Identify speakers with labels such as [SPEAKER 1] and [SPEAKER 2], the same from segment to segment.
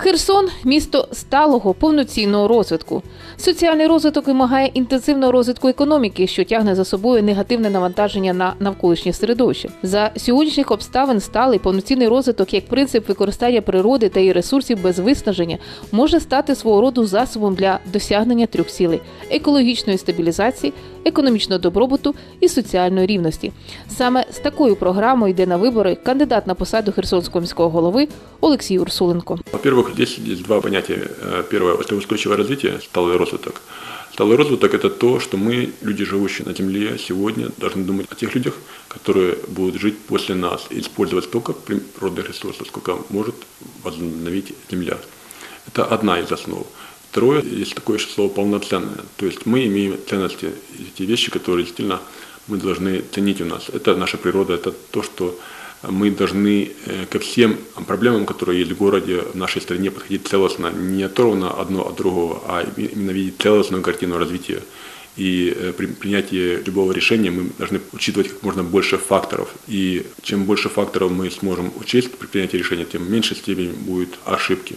[SPEAKER 1] Херсон місто сталого повноцінного розвитку. Соціальний розвиток вимагає інтенсивного розвитку економіки, що тягне за собою негативне навантаження на навколишнє середовище. За сьогоднішніх обставин сталий повноцінний розвиток як принцип використання природи та її ресурсів без виснаження може стати свого роду засобом для досягнення трьох цілей екологічної стабілізації, економічного добробуту і соціальної рівності. Саме з такою програмою йде на вибори кандидат на посаду Херсонського міського голови Олексій Урсуленко.
[SPEAKER 2] Во-первых, здесь есть два понятия. Э, Первое – это устойчивое развитие, сталый розвиток. Сталый розвиток – это то, что мы, люди, живущие на Земле, сегодня должны думать о тех людях, которые будут жить после нас, и использовать столько природных ресурсов, сколько может возобновить Земля. Это одна из основ. Второе, есть такое слово «полноценное». То есть мы имеем ценности, эти вещи, которые действительно мы должны ценить у нас. Это наша природа, это то, что мы должны э, ко всем проблемам, которые есть в городе, в нашей стране, подходить целостно, не оторвано одно от другого, а именно видеть целостную картину развития. И э, при принятии любого решения мы должны учитывать как можно больше факторов. И чем больше факторов мы сможем учесть при принятии решения, тем в меньшей степени будет ошибки.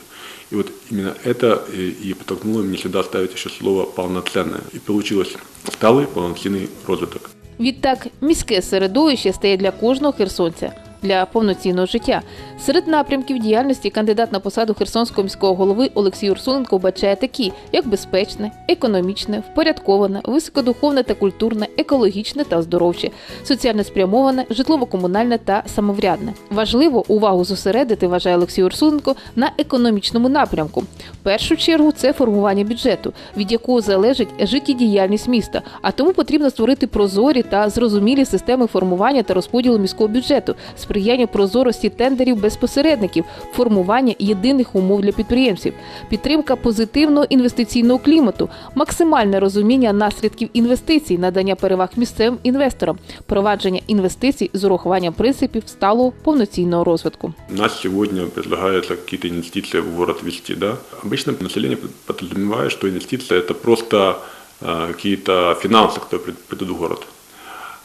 [SPEAKER 2] И вот именно это и и подтолкнуло меня сюда ставить еще слово «полноценное». И получилось сталый полноценный розвиток.
[SPEAKER 1] Відтак, міське середовище стає для кожного херсонця для повноцінного життя. Серед напрямків діяльності кандидат на посаду Херсонського міського голови Олексій Урсуленко вбачає такі, як безпечне, економічне, впорядковане, високодуховне та культурне, екологічне та оздоровче, соціально спрямоване, житлово-комунальне та самоврядне. Важливо увагу зосередити, вважає Олексій Урсуленко, на економічному напрямку. В першу чергу це формування бюджету, від якого залежить життєдіяльність міста, а тому потрібно створити прозорі та зрозумілі системи формування та розподілу міського бюджету, сприяння прозорості тендерів без посередників, формування єдиних умов для підприємців, підтримка позитивного інвестиційного клімату, максимальне розуміння наслідків інвестицій, надання переваг місцевим інвесторам, провадження інвестицій з урахуванням принципів сталого повноцінного розвитку.
[SPEAKER 2] У нас сегодня предлагаются какие-то инвестиции в город вести, да. Обычно население подразумевает, что инвестиция это просто э, какие-то финансы, которые прид- придут в город.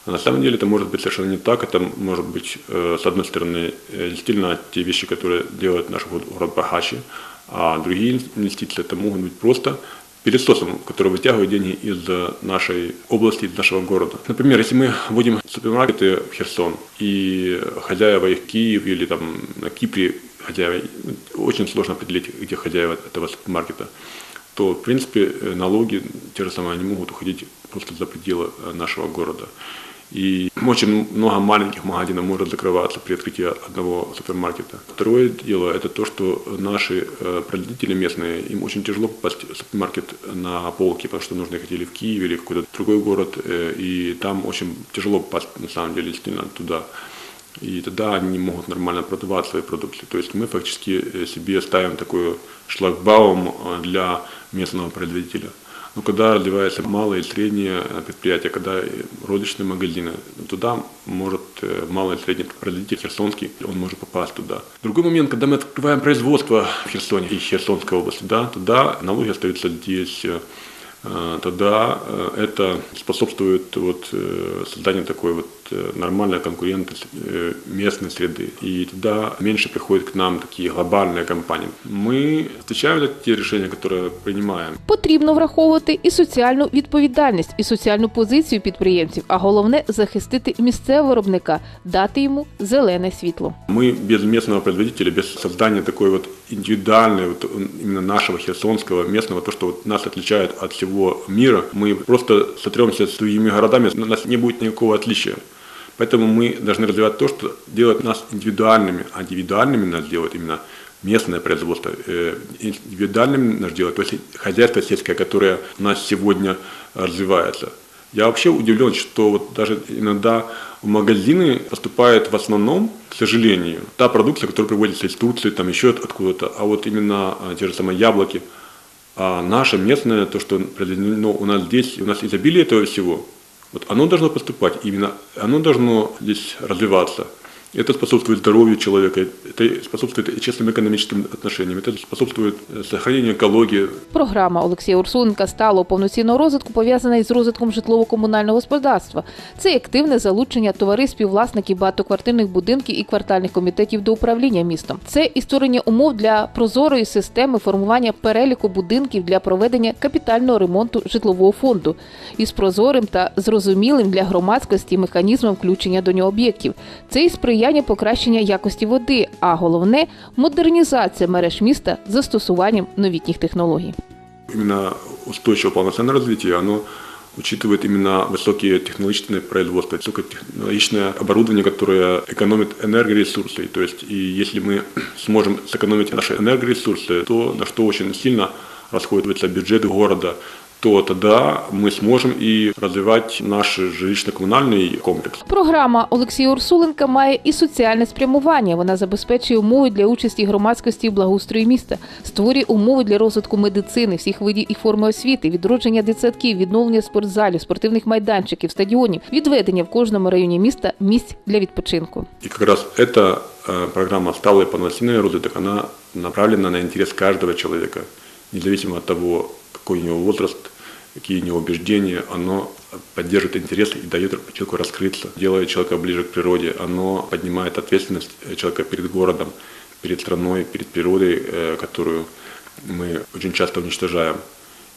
[SPEAKER 2] А на самом деле это может быть совершенно не так. Это может быть, э, с одной стороны, э, действительно те вещи, которые делают наш город богаче, а другие инвестиции это могут быть просто пересосом, который вытягивает деньги из нашей области, из нашего города. Например, если мы вводим супермаркеты в Херсон, и хозяева их Киев или там на Кипре хозяева, очень сложно определить, где хозяева этого супермаркета, то, в принципе, э, налоги те же самые, они могут уходить просто за пределы нашего города. И очень много маленьких магазинов может закрываться при открытии одного супермаркета. Второе дело – это то, что наши э, производители местные, им очень тяжело попасть в супермаркет на полки, потому что нужно ехать или в Киев, или в какой-то другой город, э, и там очень тяжело попасть, на самом деле, действительно туда. И тогда они не могут нормально продавать свои продукты. То есть мы фактически э, себе ставим такой шлагбаум для местного производителя. Но когда развивается малое и среднее э, предприятие, когда э, розничные магазины, туда может э, малый и средний производитель херсонский, он может попасть туда. Другой момент, когда мы открываем производство в Херсоне и Херсонской области, да, тогда налоги остаются здесь, тогда это способствует вот созданию такой вот э, нормальной конкурентной э, местной среды. И тогда меньше приходят к нам такие глобальные компании. Мы встречаем вот те решения, которые принимаем.
[SPEAKER 1] Потрібно враховувати і соціальну відповідальність, і соціальну позицію підприємців, а головне захистити місцевого виробника, дати йому зелене світло.
[SPEAKER 2] Мы без местного производителя, без создания такой вот индивидуальной, вот он- именно нашего херсонского, местного, то, что вот нас отличает от всего мира, мы просто сотремся с другими городами, у нас не будет никакого отличия. Поэтому мы должны развивать то, что делает нас индивидуальными, а индивидуальными нас делает именно местное производство. Э, Индивидуальными нас делает то есть хозяйство сельское, которое у нас сегодня развивается. Я вообще удивлен, что вот даже иногда в магазины поступает в основном, к сожалению, та продукция, которая приводится из Турции, там еще от- откуда-то, а вот именно а, те же самые яблоки, а наше местное, то, что произведено у нас здесь, у нас изобилие этого всего, вот оно должно поступать, именно оно должно здесь развиваться. Это способствует здоровью человека, это способствует и честным экономическим отношениям, это способствует э, сохранению экологии,
[SPEAKER 1] Програма Олексія Урсуленка сталого повноцінного розвитку пов'язана із розвитком житлово-комунального господарства. Це і активне залучення товариств співвласників багатоквартирних будинків і квартальних комітетів до управління містом. Це і створення умов для прозорої системи формування переліку будинків для проведення капітального ремонту житлового фонду із прозорим та зрозумілим для громадськості механізмом включення до нього об'єктів. Це і сприяння покращення якості води, а головне модернізація мереж міста з застосуванням новітніх технологій.
[SPEAKER 2] именно устойчивое полноценное развитие, оно учитывает именно высокие технологичные производства, высокотехнологичное оборудование, которое экономит энергоресурсы. То есть, и если мы сможем сэкономить наши энергоресурсы, то на что очень сильно расходуется бюджет города, то тогда мы сможем и развивать наш жилищно-коммунальный комплекс.
[SPEAKER 1] Програма Олексія Урсуленка має і соціальне спрямування. Вона забезпечує умови для участі громадськості в благоустрої міста, створює умови для розвитку медицини, всіх видів і форми освіти, відродження дитсадків, відновлення спортзалів, спортивних майданчиків, стадіонів, відведення в кожному районі міста місць для відпочинку.
[SPEAKER 2] И как раз эта э, программа «Сталый полноценный розвиток», она направлена на интерес каждого человека, независимо от того, какой у него возраст, какие у него убеждения, оно поддерживает интерес и дает человеку раскрыться, делает человека ближе к природе, оно поднимает ответственность э, человека перед городом, перед страной, перед природой, э, которую мы очень часто уничтожаем.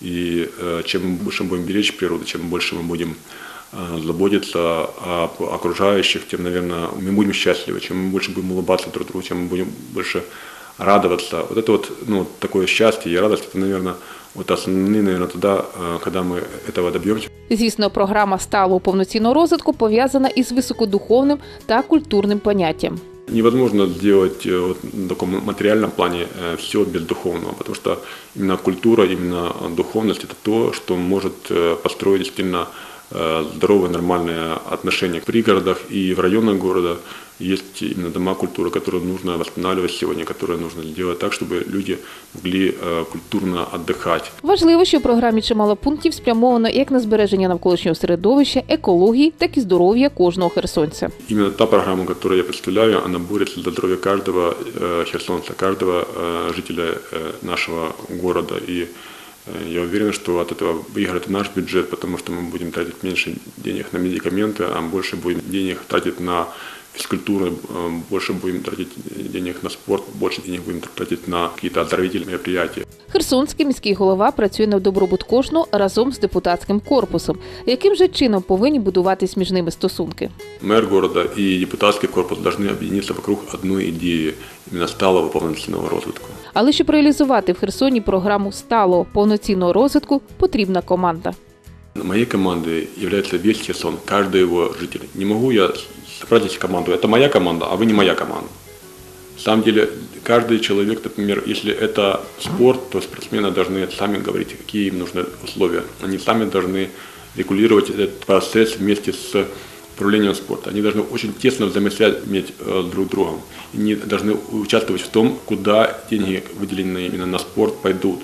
[SPEAKER 2] И э, чем больше мы будем беречь природу, чем больше мы будем заботиться о окружающих, тем, наверное, мы будем счастливы. Чем мы больше будем улыбаться друг другу, тем мы будем больше радоваться. Вот это вот ну, такое счастье и радость, это, наверное, вот основные, наверное, тогда, э, когда мы этого добьемся.
[SPEAKER 1] Звісно, програма сталого повноцінного розвитку пов'язана із високодуховним та культурним поняттям.
[SPEAKER 2] Невозможно сделать э, вот, на таком материальном плане все без духовного, потому что именно культура, именно духовность – это то, что может э, построить действительно э, здоровые, нормальные отношения в пригородах и в районах города. Есть именно дома культуры, которые нужно восстанавливать сегодня, которые нужно сделать так, чтобы люди могли э, культурно отдыхать.
[SPEAKER 1] Важливо, що в програмі чимало пунктів спрямовано як на збереження навколишнього середовища, екології, так і здоров'я кожного херсонця.
[SPEAKER 2] Именно та программа, которую я представляю, она борется за здоровье каждого э, херсонца, каждого э, жителя э, нашего города. И э, я уверен, что от этого выиграет и наш бюджет, потому что мы будем тратить меньше денег на медикаменты, а больше будем денег тратить на физкультуру, э, больше будем тратить денег на спорт, больше денег будем тратить на какие-то оздоровительные мероприятия.
[SPEAKER 1] Херсонський міський голова працює на добробут кожного разом з депутатським корпусом. Яким же чином повинні будуватись між ними стосунки?
[SPEAKER 2] Мэр города и депутатский корпус должны объединиться вокруг одной идеи, именно сталого полноценного розвитку.
[SPEAKER 1] Але щоб реалізувати в Херсоні програму сталого повноцінного розвитку, потрібна команда.
[SPEAKER 2] Моей командой является весь Херсон, каждый его житель. Не могу я собрать команду. Это моя команда, а вы не моя команда. На самом деле, каждый человек, например, если это спорт, то спортсмены должны сами говорить, какие им нужны условия. Они сами должны регулировать этот процесс вместе с управлением спорта. Они должны очень тесно взаимосвязь иметь э, друг с другом. Они должны участвовать в том, куда деньги, выделенные именно на спорт, пойдут.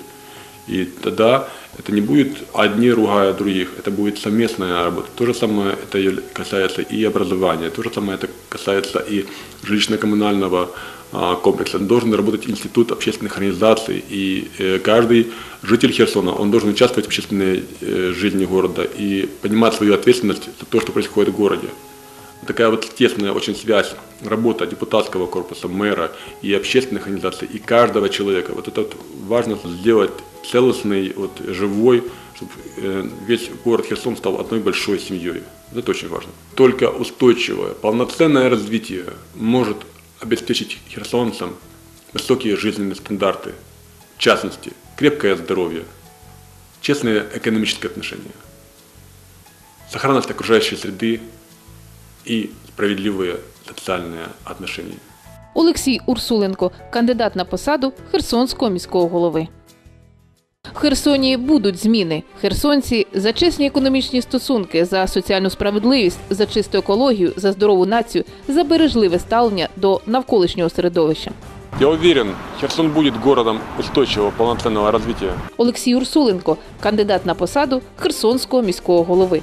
[SPEAKER 2] И тогда это не будет одни ругая других, это будет совместная работа. То же самое это касается и образования, то же самое это касается и жилищно-коммунального а, комплекса. Должен работать институт общественных организаций, и э, каждый житель Херсона, он должен участвовать в общественной э, жизни города и понимать свою ответственность за то, что происходит в городе. Такая вот тесная очень связь, работа депутатского корпуса, мэра и общественных организаций, и каждого человека. Вот это вот важно сделать целостный, вот, живой, чтобы э, весь город Херсон стал одной большой семьей. Это очень важно. Только устойчивое, полноценное развитие может обеспечить херсонцам высокие жизненные стандарты, в частности, крепкое здоровье, честные экономические отношения, сохранность окружающей среды и справедливые социальные отношения.
[SPEAKER 1] Олексій Урсуленко, кандидат на посаду Херсонського міського голови. В Херсоні будуть зміни. Херсонці за чесні економічні стосунки, за соціальну справедливість, за чисту екологію, за здорову націю, за бережливе ставлення до навколишнього середовища.
[SPEAKER 2] Я уверен, Херсон буде городом устойчивого повноцінного розвитку.
[SPEAKER 1] Олексій Урсуленко, кандидат на посаду Херсонського міського голови.